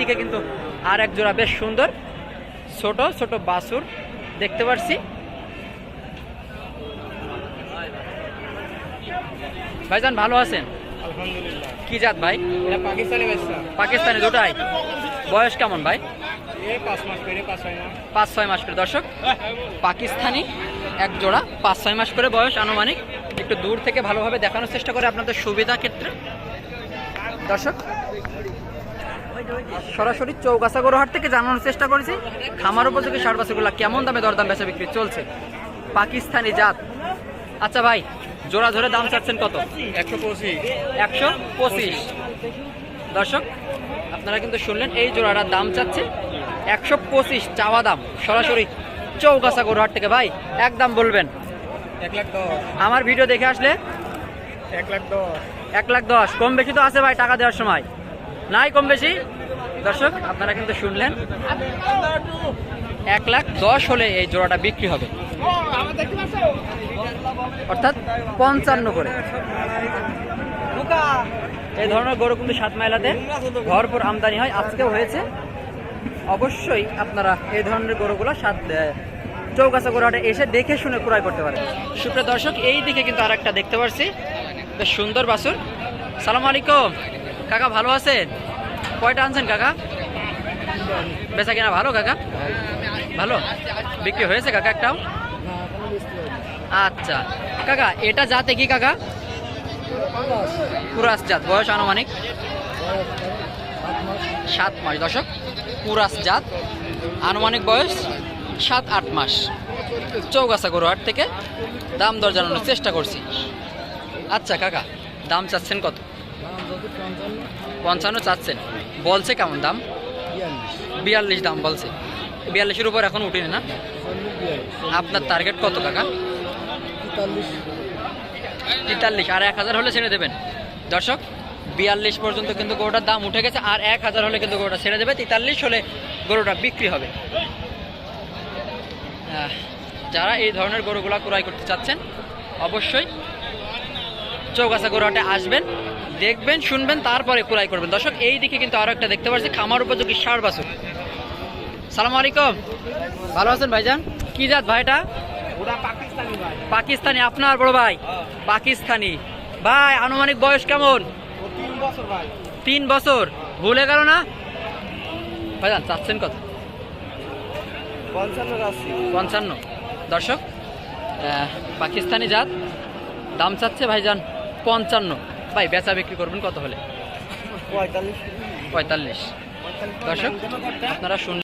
দিকে কিন্তু আর এক জোড়া বেশ সুন্দর ছোট ছোট বাসুর দেখতে পাচ্ছি ভাইজান ভালো আছেন? কি জাত ভাই? পাকিস্তানি পাকিস্তানি দুটাই। বয়স কেমন ভাই? পাঁচ ছয় মাস করে। দর্শক পাকিস্তানি এক জোড়া পাঁচ ছয় মাস করে বয়স আনুমানিক। একটু দূর থেকে ভালোভাবে দেখানোর চেষ্টা করে আপনাদের সুবিধা ক্ষেত্রে। দর্শক সরাসরি চৌগাছা গরুহাট থেকে জানানোর চেষ্টা করেছি। খামার উপযোগী বাছুরগুলো কেমন দামে দরদাম বেচা বিক্রি চলছে? পাকিস্তানি জাত। আচ্ছা ভাই জোড়া ধরে দাম চাচ্ছেন কত? একশো পঁচিশ। একশো পঁচিশ দর্শক আপনারা কিন্তু শুনলেন এই জোড়াটার দাম চাচ্ছে একশো পঁচিশ চাওয়া দাম। সরাসরি চৌগাছা গরুহাট থেকে ভাই একদম বলবেন? এক লাখ দশ। আমার ভিডিও দেখে আসলে? এক লাখ দশ। এক লাখ দশ। কম বেশি তো আছে ভাই টাকা দেওয়ার সময়। নাই কম বেশি। দর্শক, আপনারা কিন্তু শুনলেন। এক লাখ দশ হলে এই জোড়াটা বিক্রি হবে। অর্থাৎ পঞ্চান্ন করে। এই ধরনের গরু কিন্তু সাত মাইলাতে ভরপুর আমদানি হয়। আজকেও হয়েছে। অবশ্যই আপনারা এই ধরনের গরুগুলো সাত চৌকাছা গরুহাটে এসে দেখে শুনে ক্রয় করতে পারেন। সুপ্রিয় দর্শক, এই দিকে কিন্তু আর একটা দেখতে পারছি। বেশ সুন্দর বাসুর সালাম আলাইকুম। কাকা ভালো আছেন? কয়টা আনছেন কাকা? বেচা কিনা ভালো কাকা? ভালো? বিক্রি হয়েছে কাকা একটাও? আচ্ছা। কাকা, এটা জাতে কি কাকা? কুরাস জাত। বয়স আনুমানিক? সাত মাস। দশক কুরাস জাত। আনুমানিক বয়স সাত, আট মাস। চৌগাছা গরুহাট থেকে দাম দর জানানোর চেষ্টা করছি। আচ্ছা কাকা, দাম চাচ্ছেন কত? পঞ্চান্ন চাচ্ছেন। বলছে কেমন দাম? বিয়াল্লিশ দাম বলছে। বিয়াল্লিশের উপর এখন উঠিনি না? আপনার টার্গেট কত টাকা তেতাল্লিশ। আর এক হাজার হলে ছেড়ে দেবেন। দর্শক, বিয়াল্লিশ পর্যন্ত কিন্তু গরুটার দাম উঠে গেছে, আর এক হাজার হলে কিন্তু গরুটা ছেড়ে দেবে। তেতাল্লিশ হলে গরুটা বিক্রি হবে। যারা এই ধরনের গরুগুলা ক্রয় করতে চাচ্ছেন, অবশ্যই চৌগাছা গরুহাটে আসবেন দেখবেন শুনবেন তারপরে ক্রয় করবেন। দর্শক এই দিকে কিন্তু আরও একটা দেখতে পাচ্ছি খামার উপযোগী ষাট বাছুর। সালাম আলাইকুম। ভালো আছেন ভাইজান? কি জাত ভাইটা পাকিস্তানি আপনার বড় ভাই? পাকিস্তানি। ভাই আনুমানিক বয়স কেমন? তিন বছর তিন ভুলে গেল না? ভাইজান চাচ্ছেন কত? পঞ্চান্ন দর্শক পাকিস্তানি জাত। দাম চাচ্ছে ভাইজান পঞ্চান্ন। ভাই বেচা বিক্রি করবেন কত হলে? পঁয়তাল্লিশ। পঁয়তাল্লিশ। দর্শক আপনারা শুন